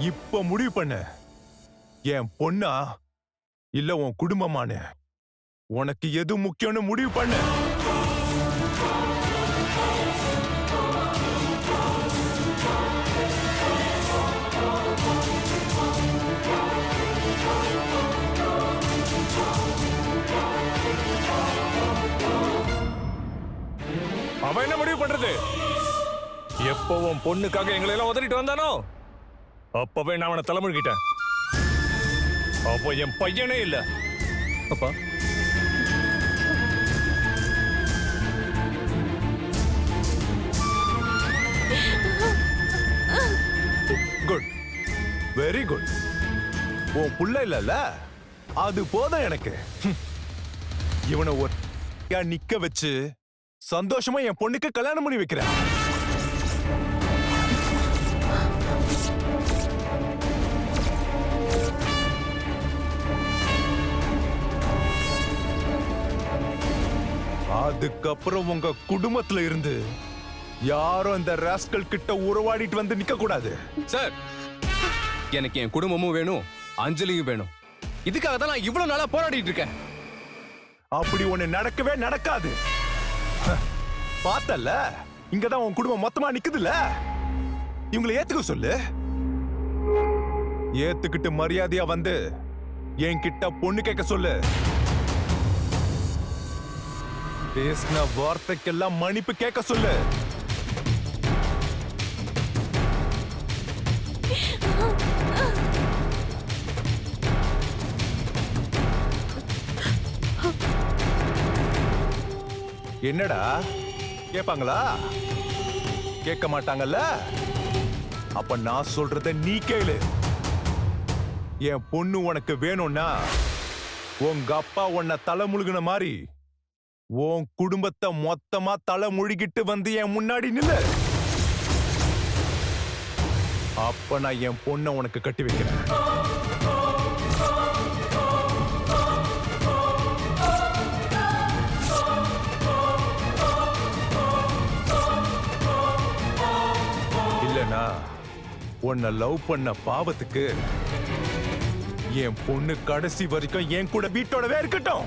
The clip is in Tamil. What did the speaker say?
இப்ப முடிவு பண்ணு. என் பொண்ணா இல்ல உன் குடும்பமானு உனக்கு எது முக்கியம்னு முடிவு பண்ணு. அவன் என்ன முடிவு பண்றது? எப்போ உன் பொண்ணுக்காக எங்களை எல்லாம் உதறிட்டு வந்தானோ? அப்பவே நான் அவனை தலைமுழுகிட்டேன். அப்போ என் பையனே இல்ல. அப்பா. குட் வெரி குட் உன் புள்ள இல்லல்ல? அது போதும் எனக்கு. இவனை ஒரு நிக்க வச்சு சந்தோஷமா என் பொண்ணுக்கு கல்யாணம் பண்ணி வைக்கிறேன். அதுக்கப்புறம் உங்க குடும்பத்துல இருந்து யாரும் இந்த ராஸ்கல் கிட்ட உறவாடிட்டு வந்து நிக்க கூடாது சார் எனக்கு என் குடும்பமும் வேணும் அஞ்சலியும் வேணும். இதுக்காக தான் நான் இவ்வளவு நாளா போராடிட்டு இருக்கேன். அப்படி ஒண்ணு நடக்கவே நடக்காது. ஹ, பார்த்தல்ல? இங்கதான் உன் குடும்பம் மொத்தமா நிக்குதுல்ல? இவங்களை ஏத்துக்க சொல்லு. ஏத்துக்கிட்டு மரியாதையா வந்து என்கிட்ட பொண்ணு கேட்க சொல்லு. பேசின வார்த்தைக்கெல்லாம் மன்னிப்பு கேட்க சொல்லு. என்னடா? கேட்பாங்களா கேட்க மாட்டாங்கல்ல? அப்ப நான் சொல்றத நீ கேளு. என் பொண்ணு உனக்கு வேணும்னா உங்க அப்பா உன்னை தலை முழுகின மாதிரி உன் குடும்பத்தை மொத்தமா தலை முழுகிட்டு வந்து என் முன்னாடி நில்ல. அப்ப நான் என் பொண்ணை உனக்கு கட்டி வைக்கிறேன். இல்லனா உன்னை லவ் பண்ண பாவத்துக்கு என் பொண்ணு கடைசி வரைக்கும் என் கூட வீட்டோடவே இருக்கட்டும்.